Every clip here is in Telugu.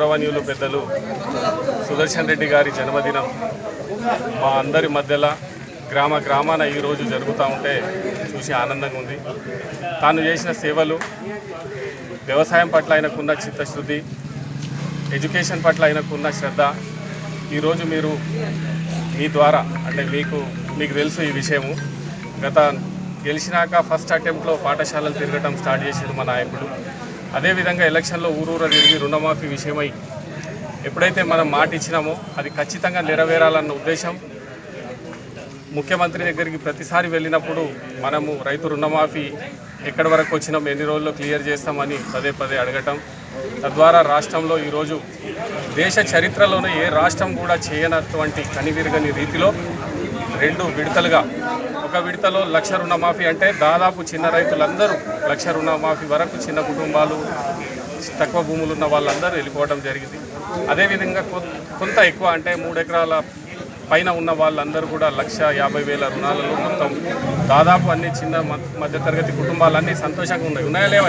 గౌరవనీయులు పెద్దలు సుదర్శన్ రెడ్డి గారి జన్మదినం మా అందరి మధ్యలో గ్రామ గ్రామాన ఈరోజు జరుగుతూ ఉంటే చూసి ఆనందంగా ఉంది. తాను చేసిన సేవలు వ్యవసాయం పట్ల ఆయనకున్న చిత్తశుద్ధి ఎడ్యుకేషన్ పట్ల ఆయనకున్న శ్రద్ధ ఈరోజు మీరు మీ ద్వారా అంటే మీకు మీకు తెలుసు ఈ విషయము. గత గెలిచినాక ఫస్ట్ అటెంప్ట్లో పాఠశాలలు తిరగటం స్టార్ట్ చేసిండు మా నాయకుడు. అదేవిధంగా ఎలక్షన్లో ఊరూర తిరిగి రుణమాఫీ విషయమై ఎప్పుడైతే మనం మాట ఇచ్చినామో అది ఖచ్చితంగా నెరవేరాలన్న ఉద్దేశం. ముఖ్యమంత్రి దగ్గరికి ప్రతిసారి వెళ్ళినప్పుడు మనము రైతు రుణమాఫీ ఎక్కడి వరకు వచ్చినాం ఎన్ని రోజుల్లో క్లియర్ చేస్తామని పదే పదే అడగటం. తద్వారా రాష్ట్రంలో ఈరోజు దేశ చరిత్రలోనే ఏ రాష్ట్రం కూడా చేయనటువంటి కనివిరగని రీతిలో రెండు విడతలుగా ఒక విడతలో లక్ష రుణమాఫీ అంటే దాదాపు చిన్న రైతులందరూ లక్ష రుణమాఫీ వరకు చిన్న కుటుంబాలు తక్కువ భూములు ఉన్న వాళ్ళందరూ వెళ్ళిపోవడం జరిగింది. అదేవిధంగా కొ- కొంత ఎక్కువ అంటే మూడు ఎకరాల పైన ఉన్న వాళ్ళందరూ కూడా లక్ష యాభై వేల రుణాలలో మొత్తం దాదాపు అన్ని చిన్న మధ్యతరగతి కుటుంబాలన్నీ సంతోషంగా ఉన్నాయి. ఉన్నాయా లేవా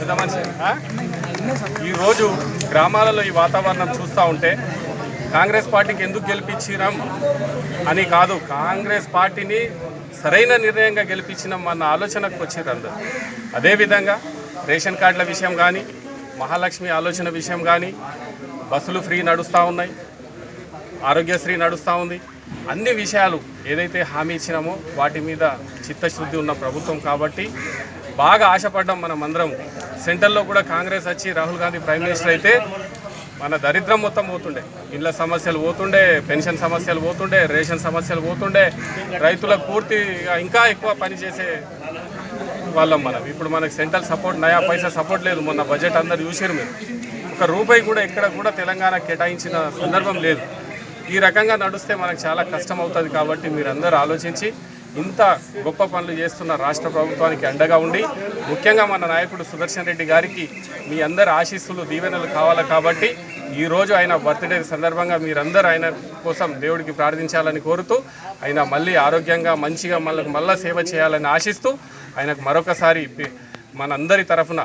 పెద్ద మనిషి. ఈరోజు గ్రామాలలో ఈ వాతావరణం చూస్తూ ఉంటే కాంగ్రెస్ పార్టీకి ఎందుకు గెలిపించినాం అని కాదు. కాంగ్రెస్ పార్టీని సరైన నిర్ణయంగా గెలిపించిన మన ఆలోచనకు వచ్చిర్రు అదేవిధంగా రేషన్ కార్డుల విషయం కానీ మహాలక్ష్మి ఆలోచన విషయం కానీ బస్సులు ఫ్రీ నడుస్తూ ఉన్నాయి ఆరోగ్యశ్రీ నడుస్తూ ఉంది. అన్ని విషయాలు ఏదైతే హామీ ఇచ్చినామో వాటి మీద చిత్తశుద్ధి ఉన్న ప్రభుత్వం కాబట్టి బాగా ఆశపడ్డాం మనం అందరం సెంటర్లో కూడా కాంగ్రెస్ వచ్చి రాహుల్ గాంధీ ప్రైమ్ మినిస్టర్ అయితే మన దరిద్రం మొత్తం పోతుండే. ఇళ్ళ సమస్యలు పోతుండే పెన్షన్ సమస్యలు పోతుండే రేషన్ సమస్యలు పోతుండే. రైతులకు పూర్తిగా ఇంకా ఎక్కువ పని చేసే వాళ్ళం మనం. ఇప్పుడు మనకు సెంట్రల్ సపోర్ట్ నయా పైసా సపోర్ట్ లేదు. మొన్న బడ్జెట్ అందరు చూసారు మీరు. ఒక రూపాయి కూడా ఎక్కడ కూడా తెలంగాణ కేటాయించిన సందర్భం లేదు. ఈ రకంగా నడుస్తే మనకు చాలా కష్టం అవుతుంది కాబట్టి మీరందరూ ఆలోచించి ఇంత గొప్ప పనులు చేస్తున్న రాష్ట్ర ప్రభుత్వానికి అండగా ఉండి ముఖ్యంగా మన నాయకుడు సుదర్శన్ రెడ్డి గారికి మీ అందరి ఆశీస్సులు దీవెనలు కావాలి కాబట్టి ఈరోజు ఆయన బర్త్డే సందర్భంగా మీరందరూ ఆయన కోసం దేవుడికి ప్రార్థించాలని కోరుతూ ఆయన మళ్ళీ ఆరోగ్యంగా మంచిగా మళ్ళీ మళ్ళీ సేవ చేయాలని ఆశిస్తూ ఆయనకు మరొకసారి మనందరి తరఫున